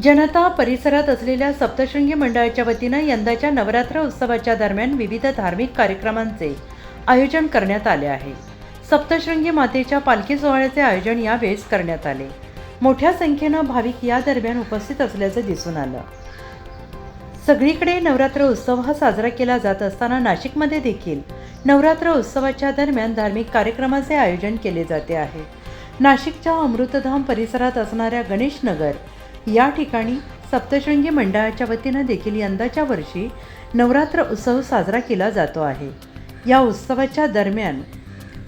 जनता परिसरात असलेल्या सप्तशृंगी मंडळाच्या वतीनं यंदाच्या नवरात्र उत्सवाच्या दरम्यान विविध धार्मिक कार्यक्रमांचे आयोजन करण्यात आले आहे. सप्तशृंगी मातेच्या पालखी सोहळ्याचे आयोजन यावेळेस करण्यात आले. मोठ्या संख्येनं भाविक या दरम्यान उपस्थित असल्याचं दिसून आलं. सगळीकडे नवरात्र उत्सव हा साजरा केला जात असताना नाशिकमध्ये देखील नवरात्र उत्सवाच्या दरम्यान धार्मिक कार्यक्रमाचे आयोजन केले जाते आहे. नाशिकच्या अमृतधाम परिसरात असणाऱ्या गणेशनगर या ठिकाणी सप्तशृंगी मंडळाच्या वतीनं देखील यंदाच्या वर्षी नवरात्र उत्सव साजरा केला जातो आहे. या उत्सवाच्या दरम्यान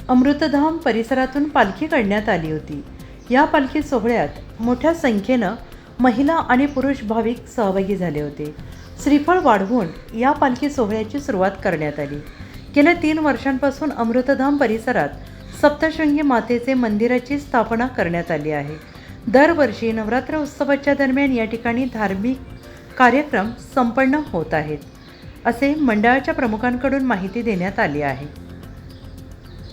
अमृतधाम परिसरातून पालखी काढण्यात आली होती. या पालखी सोहळ्यात मोठ्या संख्येनं महिला आणि पुरुष भाविक सहभागी झाले होते. श्रीफळ वाढवून या पालखी सोहळ्याची सुरुवात करण्यात आली. गेल्या तीन वर्षांपासून अमृतधाम परिसरात सप्तशृंगी मातेचे मंदिराची स्थापना करण्यात आली आहे. दरवर्षी नवरात्र उत्सवाच्या दरम्यान या ठिकाणी धार्मिक कार्यक्रम संपन्न होत आहेत असे मंडळाच्या प्रमुखांकडून माहिती देण्यात आली आहे.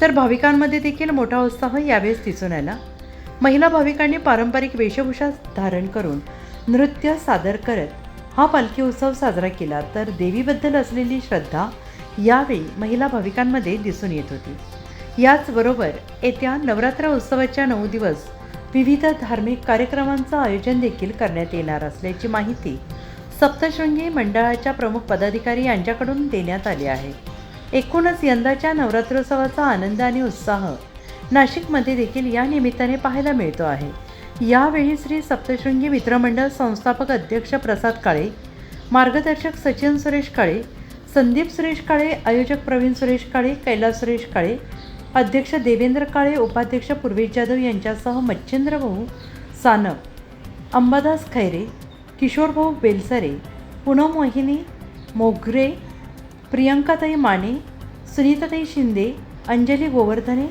तर भाविकांमध्ये देखील मोठा उत्साह यावेळेस दिसून आला. महिला भाविकांनी पारंपरिक वेशभूषा धारण करून नृत्य सादर करत हा पालखी उत्सव साजरा केला. तर देवीबद्दल असलेली श्रद्धा यावेळी महिला भाविकांमध्ये दिसून येत होती. याचबरोबर येत्या नवरात्र उत्सवाच्या नऊ दिवस विविध धार्मिक कार्यक्रमांचं आयोजन देखील करण्यात येणार असल्याची माहिती सप्तशृंगी मंडळाच्या प्रमुख पदाधिकारी यांच्याकडून देण्यात आली आहे. एकूणच यंदाच्या नवरात्रोत्सवाचा आनंद आणि उत्साह नाशिकमध्ये देखील या निमित्ताने पाहायला मिळतो आहे. यावेळी श्री सप्तशृंगी मित्रमंडळ संस्थापक अध्यक्ष प्रसाद काळे मार्गदर्शक सचिन सुरेश काळे संदीप सुरेश काळे आयोजक प्रवीण सुरेश काळे कैलास सुरेश काळे अध्यक्ष देवेंद्र काळे उपाध्यक्ष पूर्वेश जाधव यांच्यासह मच्छिंद्र भाऊ सानप अंबादास खैरे किशोरभाऊ बेलसरे पूनम मोहिनी मोगरे प्रियंकाताई माने सुनीताताई शिंदे अंजली गोवर्धने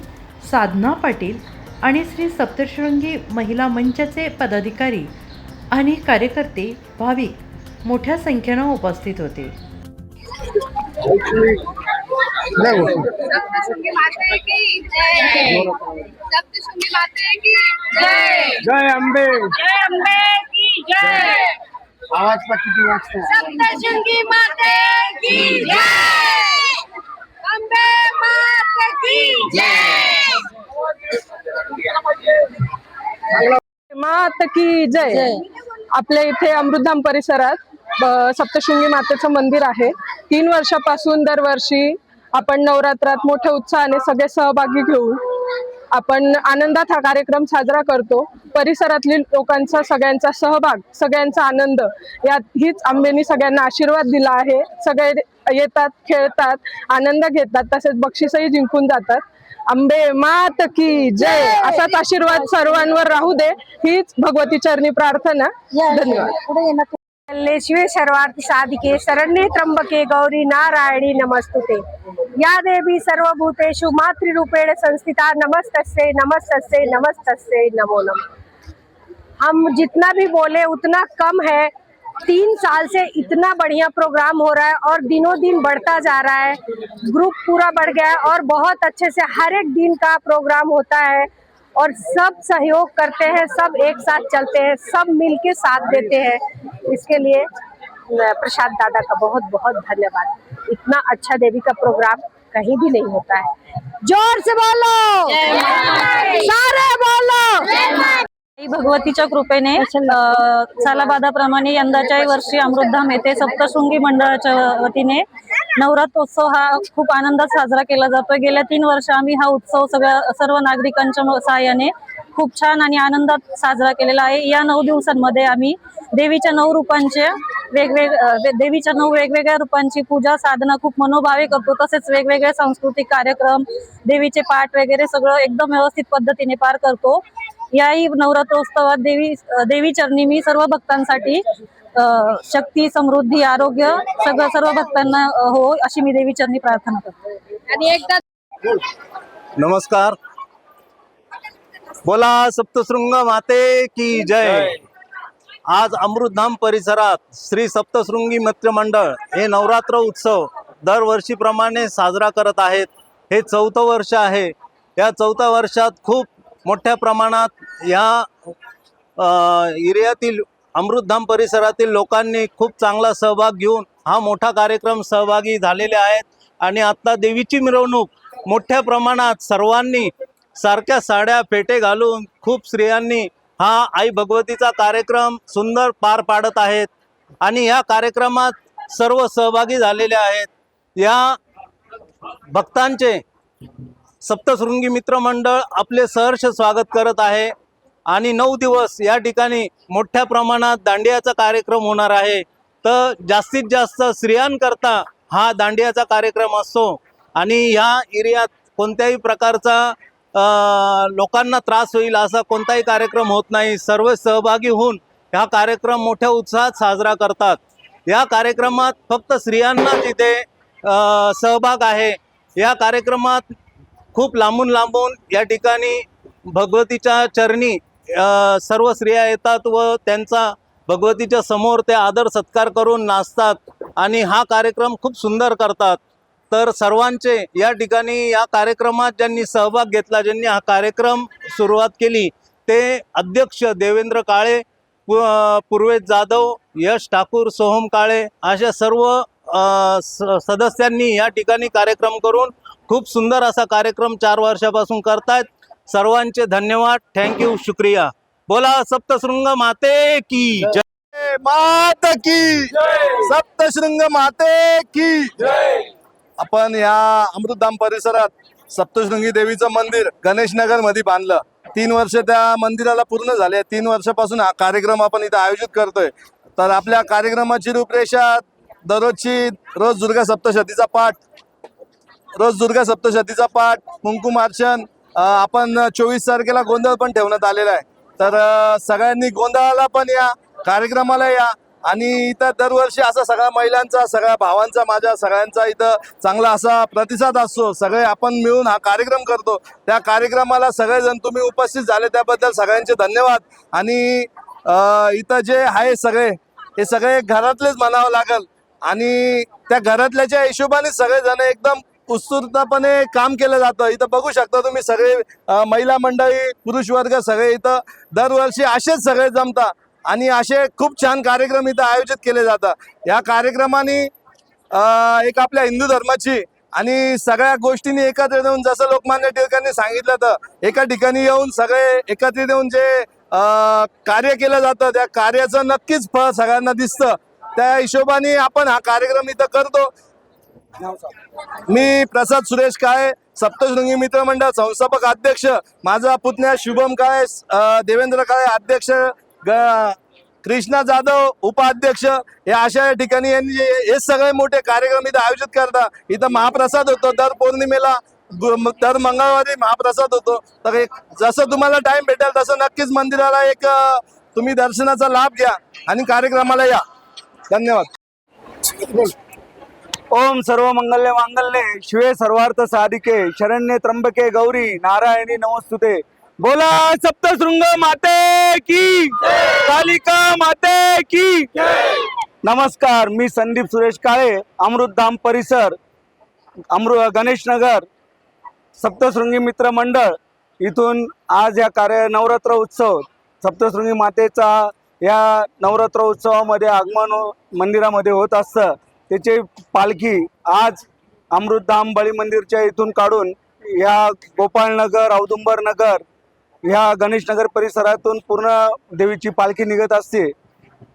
साधना पाटील आणि श्री सप्तशृंगी महिला मंचाचे पदाधिकारी आणि कार्यकर्ते भाविक मोठ्या संख्येनं उपस्थित होते. सप्तशृंगी माते की जय? सप्तशृंगी माते की जय? जय अंबे जय अम्बे की जय. आवाज का किती वाजता सप्तशृंगी माते की जय. अम्बे माते की जय. मात की जय. आपल्या इथे अमृतधाम परिसरात सप्तशृंगी मातेचं मंदिर आहे. तीन वर्षापासून दरवर्षी आपण नवरात्रात मोठ्या उत्साहाने सगळे सहभागी घेऊन आपण आनंदात हा कार्यक्रम साजरा करतो. परिसरातली लोकांचा सगळ्यांचा सहभाग सगळ्यांचा आनंद यात हीच आंबेनी सगळ्यांना आशीर्वाद दिला आहे. सगळे येतात खेळतात आनंद घेतात तसेच बक्षीसही जिंकून जातात. अंबे मात की जय! असाच आशीर्वाद सर्वांवर राहू दे. हीच भगवती चरणी प्रार्थना धन्यवाद. शिवे सर्वार्थी साधिके शरण्ये त्र्यंबके गौरी नारायणी नमस्तुते। या देवी सर्वभूतेषु मातृरूपेण संस्थिता नमस्तस्ये नमस्तस्ये नमस्तस्ये नमो नमः। हम जितना भी बोले उतना कम है। तीन साल से इतना बढ़िया प्रोग्राम हो रहा है और दिनों दिन बढ़ता जा रहा है। ग्रुप पूरा बढ़ गया है और बहुत अच्छे से हर एक दिन का प्रोग्राम होता है और सब सहयोग करते हैं, सब एक साथ चलते हैं, सब मिलके साथ देते हैं। इसके लिए प्रसाद दादा का बहुत बहुत धन्यवाद। इतना अच्छा देवी का प्रोग्राम कहीं भी नहीं होता है। ज़ोर से बोलो। सारे बोलो। भगवतीच्या कृपेने अ, सालाबादाप्रमाणे यंदाच्याही वर्षी अमृतधाम येथे सप्तशृंगी मंडळाच्या वतीने नवरात्रोत्सव हा खूप आनंदात साजरा केला जातोय. गेल्या तीन वर्ष आम्ही हा उत्सव सगळ्या सर्व नागरिकांच्या सहाय्याने खूप छान आणि आनंदात साजरा केलेला आहे. या नऊ दिवसांमध्ये आम्ही देवीच्या नऊ रूपांचे वेगवेग देवीच्या नऊ वेगवेगळ्या रूपांची पूजा साधना खूप मनोभावे करतो. तसेच वेगवेगळे सांस्कृतिक कार्यक्रम देवीचे पाठ वगैरे सगळं एकदम व्यवस्थित पद्धतीने पार करतो. याही नवरात्रोत्सवात देवी देवी चरणी मी सर्व भक्तांसाठी अ, शक्ती समृद्धी आरोग्य सगळं सर्व भक्तांना हो अशी मी देवी चरणी प्रार्थना करते. आणि एकदा नमस्कार. बोला सप्तशृंग माते की जय. आज अमृतधाम परिसरात श्री सप्तशृंगी मित्र मंडळ हे नवरात्र उत्सव दरवर्षीप्रमाणे साजरा करत आहेत. हे चौथं वर्ष आहे. या चौथ्या वर्षात खूप मोठ्या प्रमाणात या एरियातील अमृतधाम परिसरातील लोकांनी खूप चांगला सहभाग घेऊन हा मोठा कार्यक्रम सहभागी झालेले आहेत. आणि आत्ता देवीची मिरवणूक मोठ्या प्रमाणात सर्वांनी सारख्या साड्या फेटे घालून खूप स्त्रियांनी हा आई भगवतीचा कार्यक्रम सुंदर पार पाडत आहेत. आणि या कार्यक्रमात सर्व सहभागी झालेले आहेत. या भक्तांचे सप्तशृंगी मित्रमंडळ आपले सहर्ष स्वागत करत आहे. आणि नऊ दिवस या ठिकाणी मोठ्या प्रमाणात दांडियाचा कार्यक्रम होणार आहे. तर जास्तीत जास्त स्त्रियांकरता हा दांडियाचा कार्यक्रम असतो. आणि ह्या एरियात कोणत्याही प्रकारचा लोकांना त्रास होईल असा कोणताही कार्यक्रम होत नाही. सर्व सहभागी होऊन हा कार्यक्रम मोठ्या उत्साहात साजरा करतात. या कार्यक्रमात फक्त स्त्रियांना तिथे सहभाग आहे. या कार्यक्रमात खूप लांबून लांबून या ठिकाणी भगवतीच्या चरणी सर्व स्त्रिया येतात व त्यांचा भगवतीच्या समोर ते आदर सत्कार करून नाचतात आणि हा कार्यक्रम खूप सुंदर करतात. तर सर्वांचे या ठिकाणी या कार्यक्रमात ज्यांनी सहभाग घेतला ज्यांनी हा कार्यक्रम सुरुवात केली ते अध्यक्ष देवेंद्र काळे पु- पूर्वेश जाधव यश ठाकूर सोहम काळे अशा सर्व स- सदस्यांनी या ठिकाणी कार्यक्रम करून खूप सुंदर असा कार्यक्रम चार वर्षापासून करतायत. सर्वांचे धन्यवाद. थँक्यू शुक्रिया. बोला सप्तशृंग माते की जय. मात की सप्तशृंग माते की आपण या अमृतधाम परिसरात सप्तशृंगी देवीचं मंदिर गणेश नगरमध्ये बांधलं. तीन वर्ष त्या मंदिराला पूर्ण झाले. तीन वर्षापासून हा कार्यक्रम आपण इथं आयोजित करतोय. तर आपल्या कार्यक्रमाची रूपरेषा दररोजची रोज दुर्गा सप्तशतीचा पाठ रोज दुर्गा सप्तशतीचा पाठ कुंकुमार्चन अ, आपण चोवीस तारखेला गोंधळ पण ठेवण्यात आलेला आहे. तर सगळ्यांनी गोंधळाला पण या कार्यक्रमाला या आणि इथं दरवर्षी असा सगळ्या महिलांचा सगळ्या भावांचा माझ्या सगळ्यांचा इथं चांगला असा प्रतिसाद असतो. सगळे आपण मिळून हा कार्यक्रम करतो. त्या कार्यक्रमाला सगळेजण तुम्ही उपस्थित झाले त्याबद्दल सगळ्यांचे धन्यवाद. आणि इथं जे आहे सगळे हे सगळे घरातलेच म्हणावं लागेल. आणि त्या घरातल्याच्या हिशोबाने सगळेजण एकदम उत्स्फूर्तपणे काम केलं जातं. इथं बघू शकता तुम्ही सगळे महिला मंडळी पुरुष वर्ग सगळे इथं दरवर्षी असेच सगळे जमतात आणि असे खूप छान कार्यक्रम इथं आयोजित केले जातात. या कार्यक्रमाने एक आपल्या हिंदू धर्माची आणि सगळ्या गोष्टींनी एकत्र येऊन जसं लोकमान्य टिळकांनी सांगितलं तर एका ठिकाणी येऊन सगळे एकत्रित येऊन जे कार्य केलं जातं त्या कार्याचं नक्कीच फळ सगळ्यांना दिसतं. त्या हिशोबाने आपण हा कार्यक्रम इथं करतो. मी प्रसाद सुरेश काळे सप्तशृंगी मित्र मंडळ संस्थापक अध्यक्ष माझा पुतण्या शुभम काळे देवेंद्र काळे अध्यक्ष कृष्णा जाधव उपाध्यक्ष या अशा या ठिकाणी यांनी हे सगळे मोठे कार्यक्रम इथं आयोजित करता. इथं महाप्रसाद होतो दर पौर्णिमेला दर मंगळवारी महाप्रसाद होतो. तर एक जसं तुम्हाला टाइम भेटेल तसं नक्कीच मंदिराला एक तुम्ही दर्शनाचा लाभ घ्या आणि कार्यक्रमाला या. धन्यवाद. ओम सर्व मंगल्य मांगल्ये शिवे सर्वार्थ साधिके शरण्ये त्र्यंबके गौरी नारायणी नमस्तुते. बोला सप्तशृंग माते की कालिका माते की. नमस्कार मी संदीप सुरेश काळे अमृतधाम परिसर अमृ गणेशनगर सप्तशृंगी मित्र मंडळ. इथून आज या कार्य नवरात्र उत्सव सप्तशृंगी मातेचा या नवरात्र उत्सवामध्ये आगमन हो, मंदिरामध्ये होत असतं. त्याची पालखी आज अमृतधाम बळी मंदिरच्या इथून काढून या गोपाळनगर औदुंबर नगर ह्या गणेशनगर परिसरातून पूर्ण देवीची पालखी निघत असते.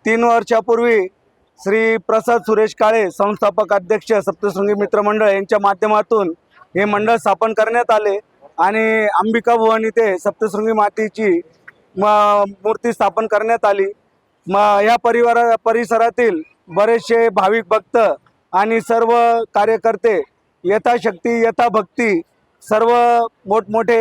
तीन वर्षापूर्वी श्री प्रसाद सुरेश काळे संस्थापक अध्यक्ष सप्तशृंगी मित्रमंडळ यांच्या माध्यमातून हे मंडळ स्थापन करण्यात आले आणि अंबिका भुवन इथे सप्तशृंगी मातेची म मूर्ती स्थापन करण्यात आली. म या परिवारा परिसरातील बरेचसे भाविक भक्त आणि सर्व कार्यकर्ते यथाशक्ती यथाभक्ती सर्व मोठमोठे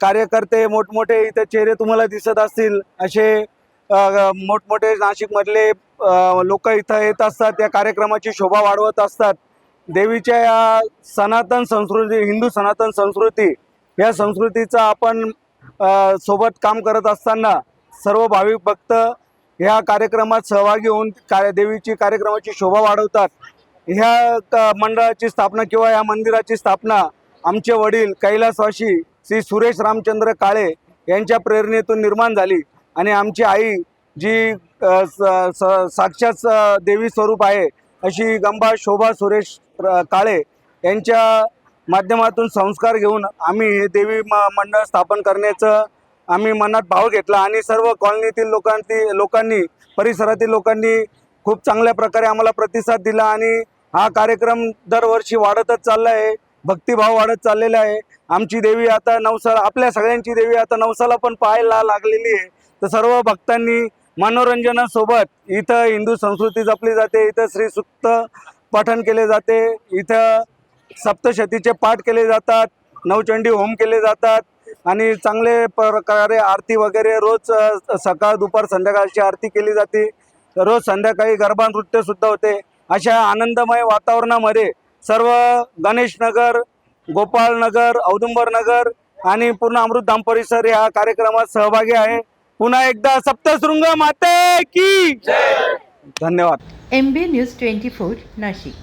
कार्यकर्ते मोठमोठे इथे चेहरे तुम्हाला दिसत असतील. असे मोठमोठे नाशिकमधले लोक इथं येत असतात या कार्यक्रमाची शोभा वाढवत असतात. देवीच्या या सनातन संस्कृती हिंदू सनातन संस्कृती या संस्कृतीचा आपण सोबत काम करत असताना सर्व भाविक भक्त ह्या कार्यक्रमात सहभागी होऊन कार्य देवीची कार्यक्रमाची शोभा वाढवतात. ह्या क- मंडळाची स्थापना किंवा या मंदिराची स्थापना आमचे वडील कैलासवासी श्री सुरेश रामचंद्र काळे यांच्या प्रेरणेतून निर्माण झाली आणि आमची आई जी स- स- साक्षात देवी स्वरूप आहे अशी गंबा शोभा सुरेश काळे यांच्या माध्यमातून संस्कार घेऊन आम्ही हे देवी म- मंडळ स्थापन करण्याचं आम्ही मनात भाव घेतला आणि सर्व कॉलनीतील लोकांती लोकांनी परिसरातील लोकांनी खूप चांगल्या प्रकारे आम्हाला प्रतिसाद दिला आणि हा कार्यक्रम दरवर्षी वाढतच चालला आहे. भक्तिभाव वाढत चाललेला आहे. आमची देवी आता नवसाला आपल्या सगळ्यांची देवी आता नवसाला पण पाहायला लागलेली आहे. तर सर्व भक्तांनी मनोरंजनासोबत इथं हिंदू संस्कृती जपली जाते इथं श्रीसुक्त पठण केले जाते इथं सप्तशतीचे पाठ केले जातात नवचंडी होम केले जातात आणि चांगले प्रकारे आरती वगैरे रोज सकाळ दुपार संध्याकाळची आरती केली जाते. रोज संध्याकाळी गरबा नृत्यसुद्धा होते. अशा आनंदमय वातावरणामध्ये सर्व गणेशनगर गोपाळनगर गोपाळ नगर आणि पूर्ण अमृतधाम परिसर या कार्यक्रमात सहभागी आहे. पुन्हा एकदा सप्तशृंग माते की धन्यवाद. M B news twenty four Nashik.